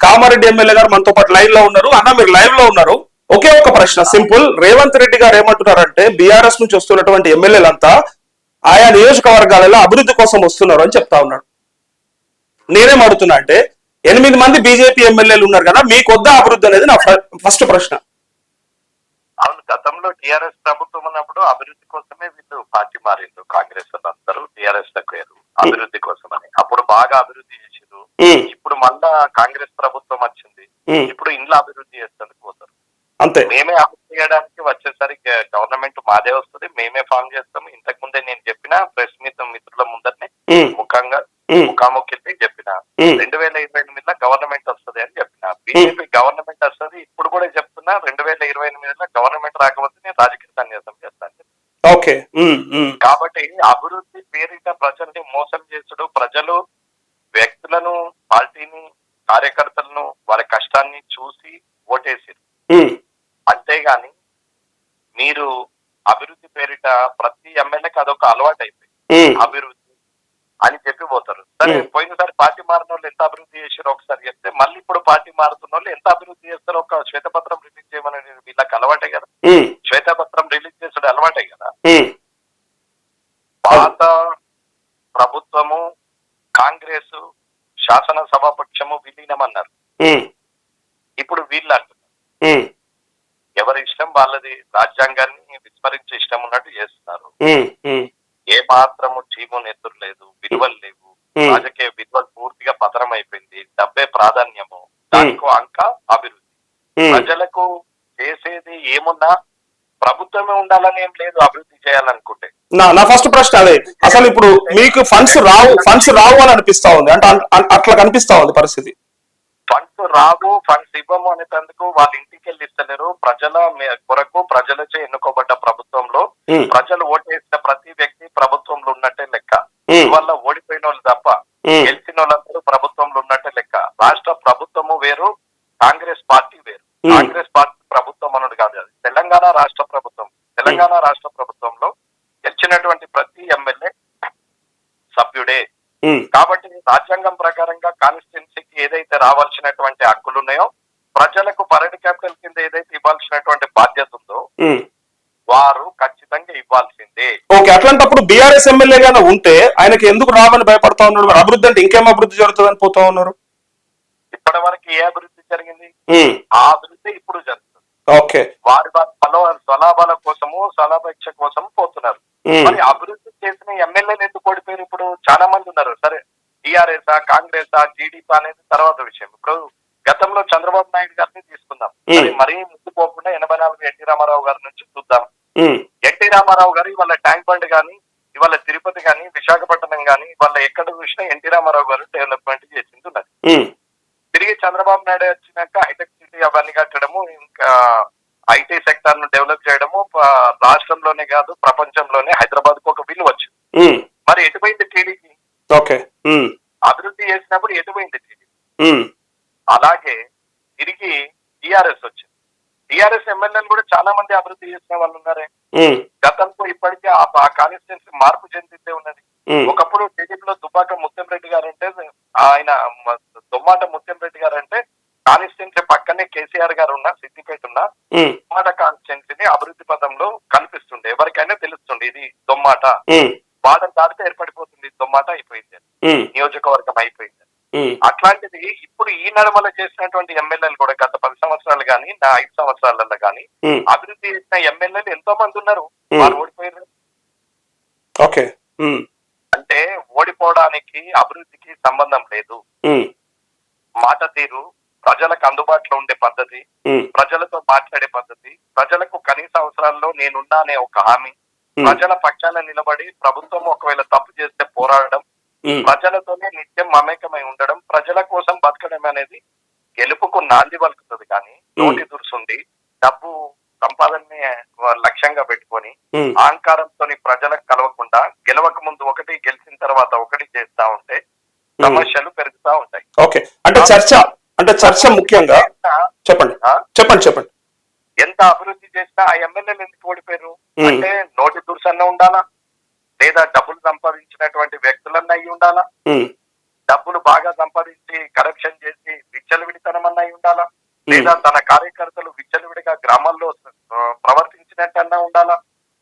Kamareddy MLA గారు మనతో పాటు లైవ్లో ఉన్నారు. అన్న మీరు లైవ్లో ఉన్నారు. ఒకే ఒక ప్రశ్న సింపుల్. రేవంత్ రెడ్డి గారు ఏమంటున్నారంటే బీఆర్ఎస్ నుంచి వస్తున్నటువంటి ఎమ్మెల్యేలంతా ఆయా నియోజకవర్గాలలో అభివృద్ధి కోసం వస్తున్నారు అని చెప్తా ఉన్నాడు. నేనేం అడుగుతున్నా అంటే ఎనిమిది మంది బీజేపీ ఎమ్మెల్యేలు ఉన్నారు కదా మీకు వద్దా అభివృద్ధి అనేది నా ఫస్ట్ ప్రశ్న. అవును గతంలో టిఆర్ఎస్ ప్రభుత్వం ఉన్నప్పుడు అభివృద్ధి కోసమే వీళ్ళు పార్టీ మారిండు కాంగ్రెస్ వాళ్ళందరూ టిఆర్ఎస్లకు అభివృద్ధి కోసమని. అప్పుడు బాగా అభివృద్ధి చేసిండ్రు ఇప్పుడు మళ్ళా కాంగ్రెస్ ప్రభుత్వం వచ్చింది. ఇప్పుడు ఇండ్ల అభివృద్ధి చేస్తుంది పోతారు. అంతే. మేమే అభివృద్ధి చేయడానికి వచ్చేసరికి గవర్నమెంట్ మాదే వస్తుంది. మేమే ఫామ్ చేస్తాం. ఇంతకు ముందే నేను చెప్పిన ప్రెస్ మీట్ మిత్రుల ముందరనే ముఖంగా ముఖాముఖి చెప్పిన. రెండు వేల ఇరవై ఎనిమిదిలో గవర్నమెంట్ వస్తుంది అని చెప్పిన. బీజేపీ గవర్నమెంట్ వస్తుంది. ఇప్పుడు కూడా చెప్తున్నా రెండు వేల ఇరవై ఎనిమిదిలో గవర్నమెంట్ రాకపోతే నేను రాజకీయ సన్యాసం చేస్తాను ఓకే. కాబట్టి అభివృద్ధి పేరిట కార్యకర్తలను వారి కష్టాన్ని చూసి ఓటేసారు. అంతేగాని మీరు అభివృద్ధి పేరిట ప్రతి ఎమ్మెల్యేకి అదొక అలవాటు అయిపోయింది అభివృద్ధి అని చెప్పి పోతారు. సరే. పోయినసారి పార్టీ మారిన వాళ్ళు ఎంత అభివృద్ధి చేశారో ఒకసారి చెప్తే మళ్ళీ ఇప్పుడు పార్టీ మారుతున్న వాళ్ళు ఎంత అభివృద్ధి చేస్తారో ఒక శ్వేతపత్రం రిలీజ్ చేయమని వీళ్ళకి అలవాటే కదా. శ్వేతపత్రం రిలీజ్ చేసుడు అలవాటే కదా. పాత ప్రభుత్వము కాంగ్రెస్ శాసన సభాపక్షము విలీనమన్నారు. ఇప్పుడు వీళ్ళు అంటున్నారు ఎవరి ఇష్టం వాళ్ళది రాజ్యాంగాన్ని విస్మరించే ఇష్టం ఉన్నట్టు చేస్తున్నారు. ఏ మాత్రము చీము నెత్తురు లేదు విలువలు లేవు. రాజకీయ విలువలు పూర్తిగా పతనం అయిపోయింది డబ్బే ప్రాధాన్యము. దానికో అంక అభివృద్ధి. ప్రజలకు చేసేది ఏమున్నా ప్రభుత్వమే ఉండాలని ఏం లేదు. చేయాలనుకుంటే నా నా ఫస్ట్ ప్రశ్న అదే. అసలు ఇప్పుడు మీకు ఫండ్స్ రావు ఫండ్స్ రావు అని అనిపిస్తా ఉంది. అంటే అట్లా కనిపిస్తా ఉంది పరిస్థితి. ఫండ్స్ రావు ఫండ్స్ ఇవ్వము అనేటందుకు వాళ్ళ ఇంటికి వెళ్ళి ఇస్తలేరు. ప్రజల కొరకు ప్రజలచే ఎన్నుకోబడ్డ ప్రభుత్వంలో ప్రజలు ఓటేసిన ప్రతి వ్యక్తి ప్రభుత్వంలో ఉన్నట్టే లెక్క. వల్ల ఓడిపోయిన వాళ్ళు తప్ప గెలిచిన వాళ్ళందరూ ప్రభుత్వంలో ఉన్నట్టే లెక్క. రాష్ట్ర ప్రభుత్వము వేరు కాంగ్రెస్ పార్టీ వేరు Hmm. కాంగ్రెస్ పార్టీ ప్రభుత్వం అన్నది కాదు అది తెలంగాణ రాష్ట్ర ప్రభుత్వం తెలంగాణ రాష్ట్ర ప్రభుత్వంలో గెలిచినటువంటి ప్రతి ఎమ్మెల్యే సభ్యుడే ఉమ్, కాబట్టి రాజ్యాంగం ప్రకారంగా కాన్స్టిట్యున్సీకి ఏదైతే రావాల్సినటువంటి హక్కులు ఉన్నాయో ప్రజలకు పర్యటన క్యాపిటల్ కింద ఏదైతే ఇవ్వాల్సినటువంటి బాధ్యత ఉందో. వారు ఖచ్చితంగా ఇవ్వాల్సిందే. ఓకే అట్లాంటప్పుడు బీఆర్ఎస్ ఎమ్మెల్యేగానే ఉంటే ఆయనకి ఎందుకు రావని భయపడతా ఉన్నాడు మరి అభివృద్ధి అంటే ఇంకేం అభివృద్ధి జరుగుతుందని పోతా ఉన్నారు? ఇప్పటి వరకు ఏ అభివృద్ధి జరిగింది? ఆ అభివృద్ధి ఇప్పుడు జరుగుతుంది. ఓకే. వారి వారి స్వలాభాల కోసము స్వలాభేక్ష కోసం పోతున్నారు. మరి అభివృద్ధి చేసిన ఎమ్మెల్యేలు ఎందుకు ఓడిపోయారు? ఇప్పుడు చాలా మంది ఉన్నారు. సరే టీఆర్ఎస్ కాంగ్రెస్ టీడీపీ అనేది తర్వాత విషయం. ఇప్పుడు గతంలో చంద్రబాబు నాయుడు గారిని తీసుకుందాం. మరి ముందు పోకుండా ఎనభై నాలుగు ఎన్టీ రామారావు గారి నుంచి చూద్దాం. ఎన్టీ రామారావు గారు ఇవాళ ట్యాంక్ బండ్ గాని ఇవాళ తిరుపతి గాని విశాఖపట్నం గాని ఇవాళ ఎక్కడ చూసినా ఎన్టీ రామారావు గారు డెవలప్మెంట్ చేసింది ఉన్నది. తిరిగి చంద్రబాబు నాయుడు వచ్చినాక హైటెక్ సిటీ అవన్నీ కట్టడము ఇంకా ఐటీ సెక్టర్ను డెవలప్ చేయడము రాష్ట్రంలోనే కాదు ప్రపంచంలోనే హైదరాబాద్కు ఒక విలువ వచ్చింది. మరి ఎటుపోయింది టీడీపీ ఓకే ఉమ్, అభివృద్ధి చేసినప్పుడు ఎటుపోయింది టీడీపీ. అలాగే తిరిగి టీఆర్ఎస్ వచ్చింది. టీఆర్ఎస్ ఎమ్మెల్యేలు కూడా చాలా మంది అభివృద్ధి చేసిన వాళ్ళు ఉన్నారే. గతంలో ఇప్పటికే ఆ కాన్స్టిట్యున్సీ మార్పు చెందితే ఉన్నది. ఒకప్పుడు టీడీపీలో దుబ్బాక ముత్యం రెడ్డి గారు అంటే ఆయన దుమ్మాట ముత్యం రెడ్డి గారు అంటే కాన్స్టిట్యున్సీ పక్కనే కేసీఆర్ గారు ఉన్న సిద్దిపేట ఉన్న దుమ్మాట కాన్స్టిట్యున్సీని అభివృద్ధి పదంలో కనిపిస్తుండే ఎవరికైనా తెలుస్తుండే ఇది దుమ్మాట. బార్డర్ దాటితే ఏర్పడిపోతుంది. దుమ్మాట అయిపోయింది. నియోజకవర్గం అయిపోయింది. అట్లాంటిది ఇప్పుడు ఈ నడమల చేసినటువంటి ఎమ్మెల్యేలు కూడా గత పది సంవత్సరాలు కానీ నా ఐదు సంవత్సరాలలో కానీ ఉమ్, అభివృద్ధి చేసిన ఎమ్మెల్యేలు ఎంతో మంది ఉన్నారు. Hmm. వారు ఓడిపోయారు. ఓకే. అంటే ఓడిపోవడానికి అభివృద్ధికి సంబంధం లేదు. మాట తీరు ప్రజలకు అందుబాటులో ఉండే పద్ధతి ప్రజలతో మాట్లాడే పద్ధతి ప్రజలకు కనీస అవసరాల్లో నేనున్నా అనే ఒక హామీ ప్రజల పక్షాన నిలబడి ప్రభుత్వం ఒకవేళ తప్పు చేస్తే పోరాడడం ప్రజలతోనే నిత్యం మమేకమై ఉండడం ప్రజల కోసం బతకడం అనేది గెలుపుకు నాంది పలుకుతుంది కానీ నోటి దురుసుండి డబ్బు సంపాదనని లక్ష్యంగా పెట్టుకొని అహంకారంతో ప్రజలకు కలవకుండా గెలవక ముందు ఒకటి గెలిచిన తర్వాత ఒకటి చేస్తా ఉంటే సమస్యలు పెరుగుతా ఉంటాయి. ఓకే. అంటే చర్చ అంటే చర్చ ముఖ్యంగా చెప్పండి? చెప్పండి చెప్పండి. ఎంత అభివృద్ధి చేసినా ఆ ఎమ్మెల్యేలు ఎందుకు ఓడిపోయారు? అంటే నోటి దుర్సన్న ఉండాలా? లేదా డబ్బులు సంపాదించినటువంటి వ్యక్తులన్న అయి ఉండాలా డబ్బులు బాగా సంపాదించి కరప్షన్ చేసి విచ్చలవిడితనం అన్న అయి ఉండాలా లేదా తన కార్యకర్తలు విచ్చలవిడిగా గ్రామాల్లో ఆ, ప్రవర్తించినట్టన్నా ఉండాలా?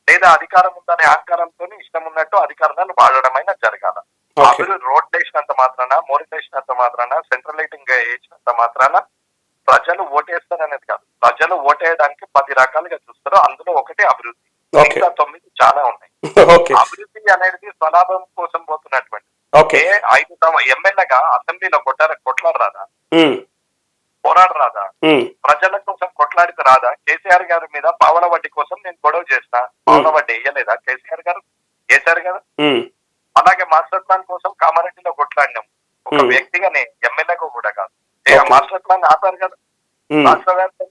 లేదా అధికారం ఉందనే అహంకారంతో ఇష్టం ఉన్నట్టు అధికారాలను వాడడమైనా జరగాల? అభివృద్ధి రోడ్లు వేసినంత మాత్రాన మోరీలు వేసినంత మాత్రాన సెంట్రల్ లైటింగ్ వేసినంత మాత్రాన ప్రజలు ఓటేస్తారనేది కాదు ప్రజలు ఓటేయడానికి పది రకాలుగా చూస్తారు అందులో ఒకటి అభివృద్ధి ఓకే మిగతా తొమ్మిది చాలా ఉన్నాయి అభివృద్ధి అనేది స్వలాభం కోసం పోతున్నటువంటి. ఓకే. ఐదు తమ ఎమ్మెల్యేగా అసెంబ్లీలో కొట్టార కొట్లాడరాదా? ఉమ్, పోరాడరాదా? ఉమ్, ప్రజల కోసం కొట్లాడితే రాదా? కేసీఆర్ గారి మీద పావల వడ్డీ కోసం నేను గొడవ చేసిన పావల వడ్డీ వేయలేదా కేసీఆర్ గారు? వేశారు కదా అలాగే మాస్టర్ ప్లాన్ కోసం కామారెడ్డిలో కొట్లాడినాం. ఒక. వ్యక్తిగానే ఎమ్మెల్యేగా కూడా కాదు. మాస్టర్ ప్లాన్ ఆపారు కదా. రాష్ట్ర వ్యాప్తంగా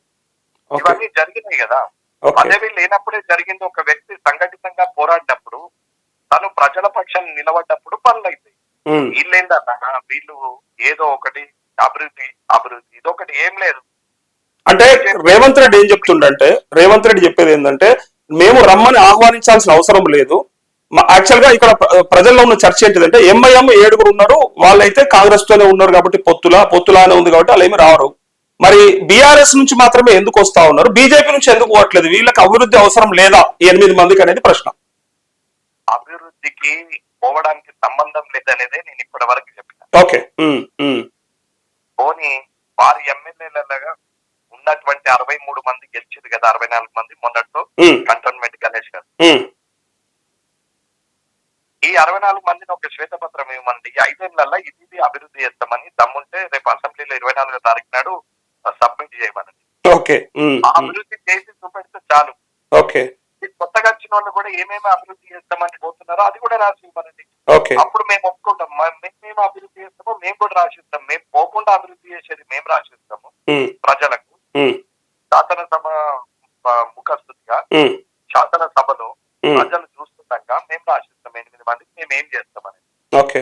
ఇవన్నీ జరిగినాయి కదా. పదవి లేనప్పుడే జరిగింది. ఒక వ్యక్తి సంఘటితంగా పోరాడినప్పుడు తను ప్రజల పక్షాన్ని నిలబడ్డప్పుడు పనులు అవుతాయి వీళ్ళేందన్నా వీళ్ళు ఏదో ఒకటి అభివృద్ధి అభివృద్ధి. ఇదొకటి ఏం లేదు. అంటే రేవంత్ రెడ్డి ఏం చెప్తుండంటే రేవంత్ రెడ్డి చెప్పేది ఏంటంటే మేము రమ్మని ఆహ్వానించాల్సిన అవసరం లేదు. యాక్చువల్గా ఇక్కడ ప్ర- ప్రజల్లో ఉన్న చర్చ ఏంటిదంటే ఎంఐఎం ఏడుగురు ఉన్నారు వాళ్ళైతే కాంగ్రెస్ తోనే ఉన్నారు కాబట్టి పొత్తులా పొత్తులానే ఉంది కాబట్టి వాళ్ళు ఏమి రావరు మరి బీఆర్ఎస్ నుంచి మాత్రమే ఎందుకు వస్తా ఉన్నారు? బీజేపీ నుంచి ఎందుకు పోవట్లేదు? వీళ్ళకి అభివృద్ధి అవసరం లేదా? ఎనిమిది మందికి అనేది ప్రశ్న. అభివృద్ధికి పోవడానికి సంబంధం లేదనేదే నేను ఇప్పటి వరకు చెప్పిన. ఓకే. పోనీ వారి ఎమ్మెల్యేలగా ఉన్నటువంటి అరవై మూడు మంది గెలిచింది కదా అరవై నాలుగు మంది మొన్నట్లో కంటోన్మెంట్ గణేష్ గారు. ఈ అరవై నాలుగు మందిని ఒక శ్వేతపత్రం ఇవ్వమండి. ఈ ఐదేళ్ళలో ఇది ఇది అభివృద్ధి చేస్తామని దమ్ముంటే రేపు అసెంబ్లీలో ఇరవై నాలుగో తారీఖు నాడు సబ్మిట్ చేయమనండి. ఓకే. అభివృద్ధి చేసి చూపెడితే చాలు. ఓకే. కొత్తగా వచ్చిన వాళ్ళు కూడా ఏమేమి అభివృద్ధి చేస్తామని పోతున్నారో అది కూడా రాసి ఇవ్వనండి. ఓకే. అప్పుడు మేము ఒప్పుకుంటాం. మేము అభివృద్ధి చేస్తామో మేము కూడా రాసిస్తాం. మేము పోకుండా అభివృద్ధి చేసేది మేము రాసిస్తాము. ప్రజలకు. శాసనసభ ఉమ్, శాసనసభలో. ప్రజలు చూస్తుండగా మేము రాసిస్తాం ఎనిమిది మందికి. మేము ఏం చేస్తామని ఓకే.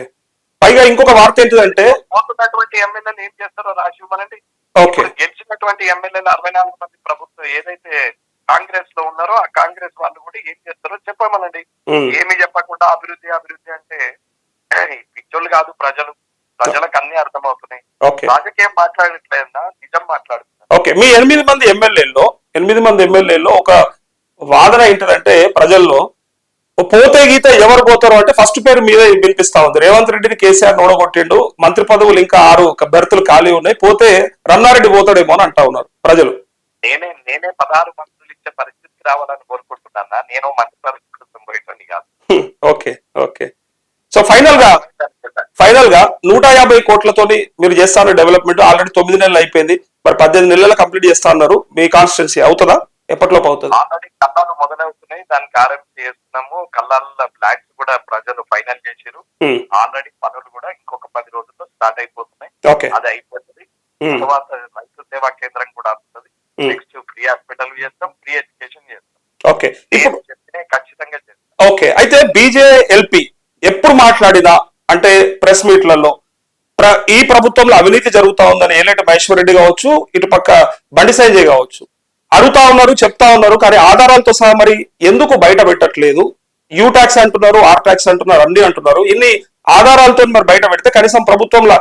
పైగా ఇంకొక వార్త ఏంటిదంటే పోతున్నటువంటి ఎమ్మెల్యేలు ఏం చేస్తారో రాసి ఇప్పుడు గెలిచినటువంటి ఎమ్మెల్యేలు అరవై నాలుగు మంది ప్రభుత్వం ఏదైతే కాంగ్రెస్ ఉన్నారో ఆ కాంగ్రెస్ వాళ్ళు కూడా ఏం చేస్తారో చెప్పమనండి. ఏమి చెప్పకుండా అభివృద్ధి అభివృద్ధి అంటే పిచ్చోళ్ళు కాదు ప్రజలు. ప్రజలకు అన్ని అర్థమవుతున్నాయి. రాజకీయం మాట్లాడట్లేదన్నా నిజం మాట్లాడుతున్నారు. ఓకే. మీ ఎనిమిది మంది ఎమ్మెల్యేల్లో ఎనిమిది మంది ఎమ్మెల్యేల్లో ఒక వాదన ఏంటంటే ప్రజల్లో పోతే గీత ఎవరు పోతారు అంటే ఫస్ట్ పేరు మీదే వినిపిస్తా ఉంది. రేవంత్ రెడ్డిని కేసీఆర్ నోడగొట్టిండు. మంత్రి పదవులు ఇంకా ఆరు బెర్తులు ఖాళీ ఉన్నాయి. పోతే రన్నారెడ్డి పోతాడేమో అని అంటా ఉన్నారు ప్రజలు. నేనే నేనే పదహారు మంత్రులు ఇచ్చే పరిస్థితి రావాలని కోరుకుంటున్నా నేను పోయేటండి కాదు. Okay okay. సో ఫైనల్గా ఫైనల్గా నూట యాభై కోట్లతోని మీరు చేస్తాను డెవలప్మెంట్. ఆల్రెడీ తొమ్మిది నెలలు అయిపోయింది. మరి పద్దెనిమిది నెలలు కంప్లీట్ చేస్తా అన్నారు. మీ కాన్స్టిట్యున్సీ అవుతుందా? ఎప్పటిలోపు అవుతుంది ఆల్రెడీ కళ్ళాలు మొదలవుతున్నాయి. దానికి ఆర్ఎంపీ చేస్తున్నాము. కళ్ళాల ఫ్లాగ్స్ కూడా ప్రజలు ఫైనల్ చేశారు ఆల్రెడీ పనులు కూడా ఇంకొక పది రోజుల్లో స్టార్ట్ అయిపోతున్నాయి. అది అయిపోతుంది. తర్వాత రైతు సేవా కేంద్రం కూడా వస్తుంది హ్మ్, నెక్స్ట్ ఫ్రీ హాస్పిటల్ చేస్తాం ఫ్రీ ఎడ్యుకేషన్ చేస్తాం ఓకే ఇప్పుడు నేను చెప్తే ఖచ్చితంగా చేస్తాం ఓకే అయితే బీజేఎల్పి ఎప్పుడు మాట్లాడినా అంటే ప్రెస్ మీట్లలో ఈ ప్రభుత్వంలో అవినీతి జరుగుతా ఉందని ఏలేటి మహేశ్వరరెడ్డి కావచ్చు ఇటు పక్క బండి సంజయ్ కావచ్చు. అడుగుతా ఉన్నారు చెప్తా ఉన్నారు కానీ ఆధారాలతో సహా మరి ఎందుకు బయట పెట్టట్లేదు? యూ ట్యాక్స్ అంటున్నారు ఆర్ ట్యాక్స్ అంటున్నారు అన్ని అంటున్నారు. ఇన్ని ఆధారాలతో మరి బయట పెడితే కనీసం ప్రభుత్వంలో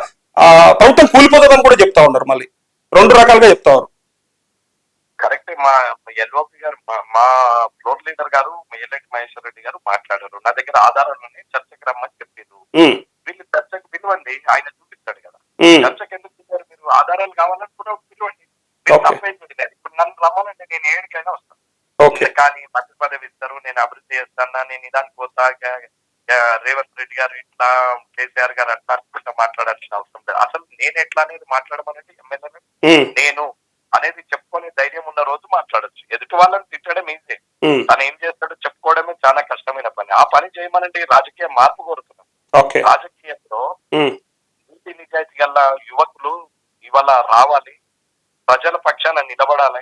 ప్రభుత్వం కూలిపోతుందని కూడా చెప్తా ఉన్నారు మళ్ళీ. రెండు రకాలుగా చెప్తా ఉన్నారు. కరెక్ట్ మా ఎల్ఓపి గారు మా- మా ఫ్లోర్ లీడర్ గారు ఎల్లటి మహేశ్వర్ రెడ్డి గారు మాట్లాడారు. నా దగ్గర ఆధారాలని చర్చకు రమ్మని చెప్పారు. వీళ్ళు చర్చకు పిలవండి ఆయన చూపిస్తాడు కదా. చర్చకు ఎందుకు పిలిచారు మీరు? ఆధారాలు కావాలని కూడా పిలవండి. మీరు చేయలేదు. ఇప్పుడు నన్ను రమ్మనండి నేను ఏడికైనా వస్తాను కానీ మంత్రి పదవి ఇస్తారు నేను అభివృద్ధి చేస్తానా నేను ఇదానికి పోతా రేవంత్ రెడ్డి గారు ఇట్లా కేసీఆర్ గారు అట్లా అనుకుంటా మాట్లాడాల్సిన అవసరం లేదు. అసలు నేను ఎట్లా అనేది మాట్లాడమనండి ఎమ్మెల్యేని ఉమ్, నేను అనేది చెప్పుకునే ధైర్యం ఉన్న రోజు మాట్లాడొచ్చు. ఎదుటి వాళ్ళని తిట్టడం ఈజీ ఉమ్, తను ఏం చేస్తాడో చెప్పుకోవడమే చాలా కష్టమైన పని. ఆ పని చేయమనంటే రాజకీయ మార్పు కోరుతున్నాం. రాజకీయంలో ఉమ్, నీతి నిజాయితీ గల యువకులు ఇవాళ రావాలి. ప్రజల పక్షాన నిలబడాలి.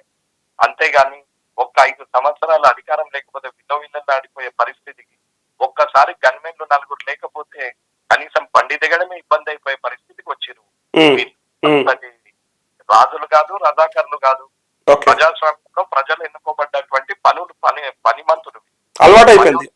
అంతేగాని ఒక్క ఐదు సంవత్సరాల అధికారం లేకపోతే విలువ ఆడిపోయే పరిస్థితికి ఒక్కసారి గన్మెన్లు నలుగురు లేకపోతే కనీసం బండి దిగడమే ఇబ్బంది అయిపోయే పరిస్థితికి వచ్చిరు అది రాజులు కాదు రజాకర్లు కాదు. ప్రజాస్వామ్యంలో ప్రజలు ఎన్నుకోబడ్డటువంటి పనులు పని పనిమంతులు. అలవాటు అయిపోయింది